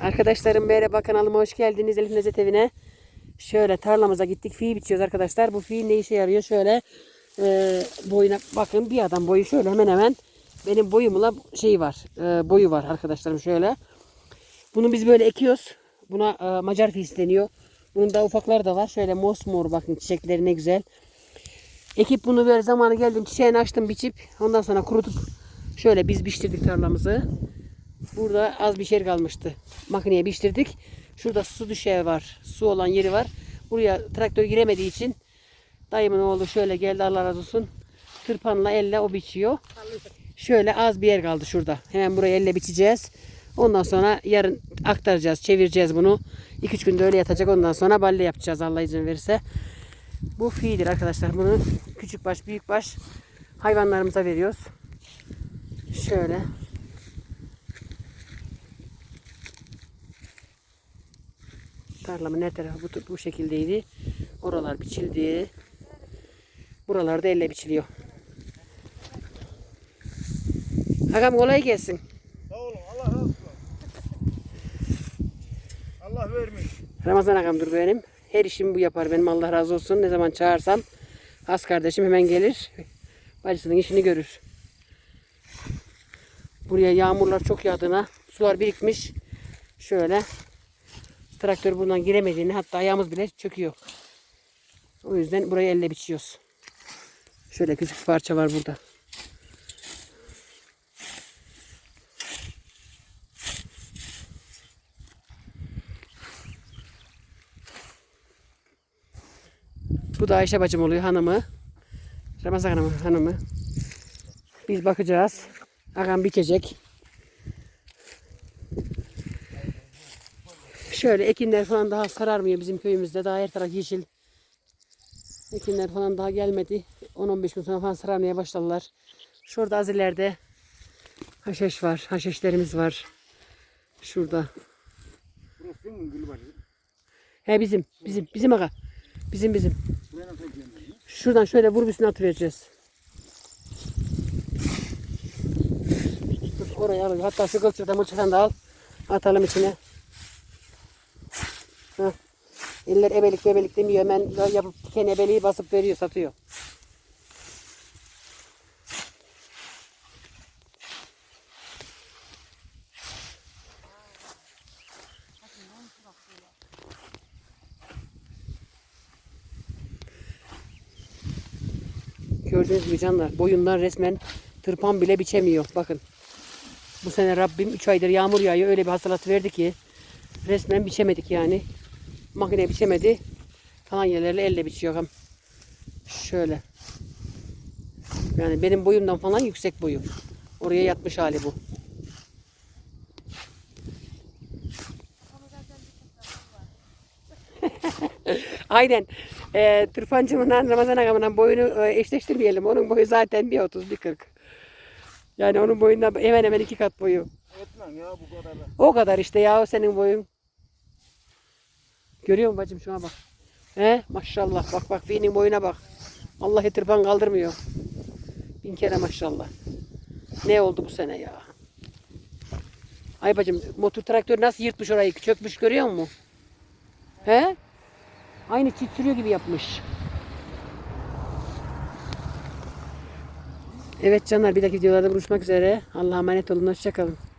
Arkadaşlarım merhaba kanalıma hoş geldiniz Elif Necdet evine. Şöyle tarlamıza gittik. Fi biçiyoruz arkadaşlar. Bu fi ne işe yarıyor? Şöyle e, boyuna bakın bir adam boyu şöyle hemen hemen benim boyumla şey var. e, boyu var arkadaşlarım şöyle. Bunu biz böyle ekiyoruz. Buna e, Macar fisi deniyor. Bunun da ufakları da var. Şöyle mosmor bakın çiçekleri ne güzel. Ekip bunu böyle zamanı geldim çiçeğini açtım biçip ondan sonra kurutup şöyle biz biçtirdik tarlamızı. Burada az bir şey kalmıştı. Makineye biçtirdik. Şurada su düşeği var. Su olan yeri var. Buraya traktör giremediği için dayımın oğlu şöyle geldi Allah razı olsun. Tırpanla elle o biçiyor. Şöyle az bir yer kaldı şurada. Hemen buraya elle biçeceğiz. Ondan sonra yarın aktaracağız, çevireceğiz bunu. 2-3 günde öyle yatacak. Ondan sonra balle yapacağız Allah izin verirse. Bu fiildir arkadaşlar. Bunu küçük baş, büyük baş hayvanlarımıza veriyoruz. Şöyle. Tarlamın her tarafı bu, bu şekildeydi. Oralar biçildi. Buralarda elle biçiliyor. Agam kolay gelsin. Sağ olun Allah razı olsun. Allah vermiş. Ramazan agamdır benim. Her işimi bu yapar benim Allah razı olsun. Ne zaman çağırsam has kardeşim hemen gelir. Bacısının işini görür. Buraya yağmurlar çok yağdığına sular birikmiş. Şöyle traktör buradan giremediğini hatta ayağımız bile çöküyor. O yüzden burayı elle biçiyoruz. Şöyle küçük bir parça var burada. Bu da Ayşe bacım oluyor hanımı. Ramazan hanımı, hanımı. Biz bakacağız. Ağam biçecek. Şöyle ekinler falan daha sararmıyor bizim köyümüzde. Daha her taraf yeşil. Ekinler falan daha gelmedi. 10-15 gün sonra falan sararmaya başladılar. Şurada az ileride haşhaş var. Haşhaşlarımız var. Şurada. Burası? He bizim. Bizim. Bizim aga. Bizim bizim. Şuradan şöyle vurup üstüne atıvereceğiz. Oraya al. Hatta şu kılçıktan mılçıktan da al. Atalım içine. Heh. Eller ebelik bebelik demiyor. Hemen yapıp diken ebeliği basıp veriyor, satıyor. Gördüğünüz gibi canlar boyundan resmen tırpan bile biçemiyor. Bakın. Bu sene Rabbim 3 aydır yağmur yağıyor. Öyle bir hastalat verdi ki resmen biçemedik yani. Makine biçemedi. Kalan yerlerle elle biçiyor. Hem. Şöyle. Yani benim boyumdan falan yüksek boyu. Oraya yatmış hali bu. Aynen. E, tırpancımla Ramazan ağamla boyunu e, eşleştirmeyelim. Onun boyu zaten bir 30 bir 40. Yani onun boyundan hemen hemen iki kat boyu. Etmem ya bu kadar da. O kadar işte ya senin boyun. Görüyor musun bacım şuna bak. He maşallah bak bak Fi'nin boyuna bak. Allah tırpan kaldırmıyor. Bin kere maşallah. Ne oldu bu sene ya? Ay bacım motor traktör nasıl yırtmış orayı çökmüş görüyor musun? He? Aynı çit sürüyor gibi yapmış. Evet canlar bir dahaki videolarda buluşmak üzere. Allah'a emanet olun. Hoşçakalın.